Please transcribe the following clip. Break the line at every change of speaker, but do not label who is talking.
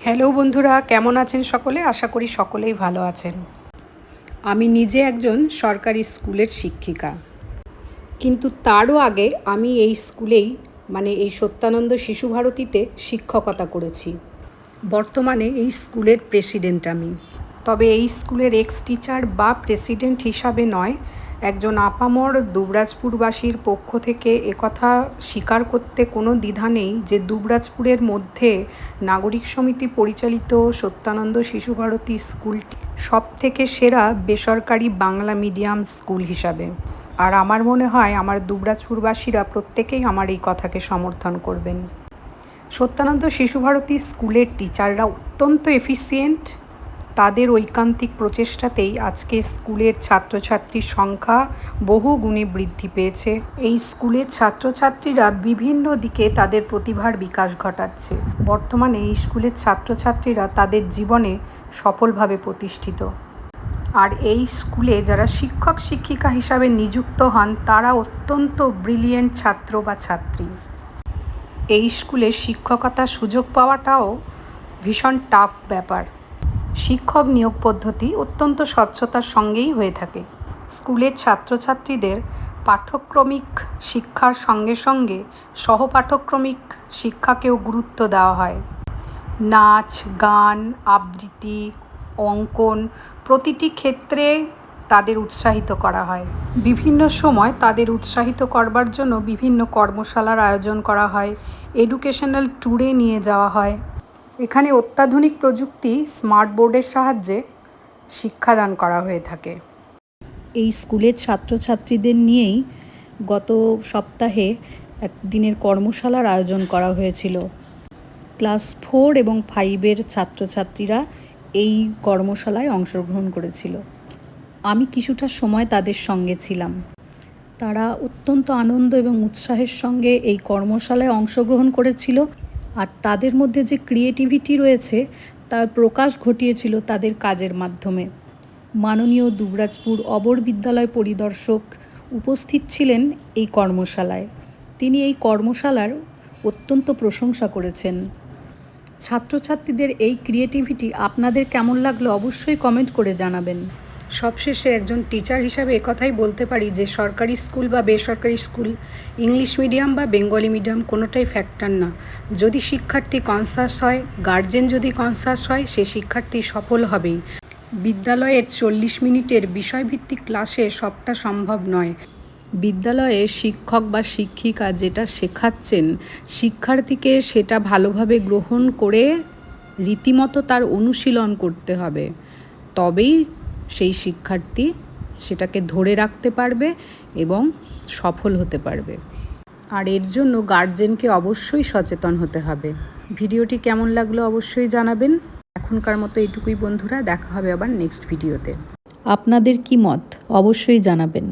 Hello বন্ধুরা, কেমন আছেন সকলে? আশা করি সকলেই ভালো আছেন। আমি নিজে একজন সরকারি স্কুলের শিক্ষিকা। কিন্তু তারও আগে আমি এই স্কুলেই মানে এই সত্যানন্দ শিশু ভারতীতে শিক্ষকতা করেছি। বর্তমানে এই স্কুলের প্রেসিডেন্ট আমি। তবে এই স্কুলের এক্স টিচার বা প্রেসিডেন্ট হিসাবে নয় একজন আপামর দুবরাজপুরবাসীর পক্ষ থেকে একথা স্বীকার করতে কোনো দ্বিধা নেই যে দুবরাজপুরের মধ্যে নাগরিক সমিতি পরিচালিত সত্যানন্দ শিশু ভারতী স্কুলটি সব থেকে সেরা বেসরকারি বাংলা মিডিয়াম স্কুল হিসাবে। আর আমার মনে হয় আমার দুবরাজপুরবাসীরা প্রত্যেকেই আমার এই কথাকে সমর্থন করবেন। সত্যানন্দ শিশু ভারতী স্কুলের টিচাররা অত্যন্ত এফিসিয়েন্ট তাদের ঐকান্তিক প্রচেষ্টাতেই আজকে স্কুলের ছাত্রছাত্রীর সংখ্যা বহু গুণে বৃদ্ধি পেয়েছে। এই স্কুলের ছাত্রছাত্রীরা বিভিন্ন দিকে তাদের প্রতিভার বিকাশ ঘটাচ্ছে। বর্তমানে এই স্কুলের ছাত্রছাত্রীরা তাদের জীবনে সফলভাবে প্রতিষ্ঠিত। আর এই স্কুলে যারা শিক্ষক, শিক্ষিকা হিসাবে নিযুক্ত হন, তারা অত্যন্ত ব্রিলিয়েন্ট ছাত্র বা ছাত্রী। এই স্কুলে শিক্ষকতার সুযোগ পাওয়াটাও ভীষণ টাফ ব্যাপার। শিক্ষক নিয়োগ পদ্ধতি অত্যন্ত স্বচ্ছতার সঙ্গেই হয়ে থাকে। স্কুলের ছাত্রছাত্রীদের পাঠ্যক্রমিক শিক্ষার সঙ্গে সঙ্গে সহপাঠক্রমিক শিক্ষাকেও গুরুত্ব দেওয়া হয়। নাচ, গান, আবৃত্তি, অঙ্কন প্রতিটি ক্ষেত্রে তাদের উৎসাহিত করা হয়। বিভিন্ন সময় তাদের উৎসাহিত করবার জন্য বিভিন্ন কর্মশালার আয়োজন করা হয়। এডুকেশনাল ট্যুরে নিয়ে যাওয়া হয়। এখানে অত্যাধুনিক প্রযুক্তি স্মার্ট বোর্ডের সাহায্যে শিক্ষাদান করা হয়ে থাকে। এই স্কুলের ছাত্রছাত্রীদের নিয়েই গত সপ্তাহে একদিনের কর্মশালার আয়োজন করা হয়েছিল। ক্লাস ফোর এবং ফাইভের ছাত্রছাত্রীরা এই কর্মশালায় অংশগ্রহণ করেছিল। আমি কিছুটা সময় তাদের সঙ্গে ছিলাম। তারা অত্যন্ত আনন্দ এবং উৎসাহের সঙ্গে এই কর্মশালায় অংশগ্রহণ করেছিল। আর তাদের মধ্যে যে ক্রিয়েটিভিটি রয়েছে, তার প্রকাশ ঘটিয়েছিল তাদের কাজের মাধ্যমে। মাননীয় দুবরাজপুর অবর বিদ্যালয় পরিদর্শক উপস্থিত ছিলেন এই কর্মশালায়। তিনি এই কর্মশালার অত্যন্ত প্রশংসা করেছেন। ছাত্রছাত্রীদের এই ক্রিয়েটিভিটি আপনাদের কেমন লাগল অবশ্যই কমেন্ট করে জানাবেন। সবশেষে একজন টিচার হিসাবে একথাই বলতে পারি যে সরকারি স্কুল বা বেসরকারি স্কুল, ইংলিশ মিডিয়াম বা বেঙ্গলি মিডিয়াম কোনোটাই ফ্যাক্টর না। যদি শিক্ষার্থী কনসাস হয় গার্জেন যদি কনসাস হয়, সে শিক্ষার্থী সফল হবেই। বিদ্যালয়ের চল্লিশ মিনিটের বিষয়ভিত্তিক ক্লাসে সবটা সম্ভব নয়। বিদ্যালয়ে শিক্ষক বা শিক্ষিকা যেটা শেখাচ্ছেন, শিক্ষার্থীকে সেটা ভালোভাবে গ্রহণ করে রীতিমতো তার অনুশীলন করতে হবে। তবেই সেই শিক্ষার্থী সেটাকে ধরে রাখতে পারবে এবং সফল হতে পারবে। আর এর জন্য গার্জেনকে অবশ্যই সচেতন হতে হবে। ভিডিওটি কেমন লাগল অবশ্যই জানাবেন। এখনকার মতো এটুকুই বন্ধুরা, দেখা হবে আবার নেক্সট ভিডিওতে আপনাদের কি মত? অবশ্যই জানাবেন।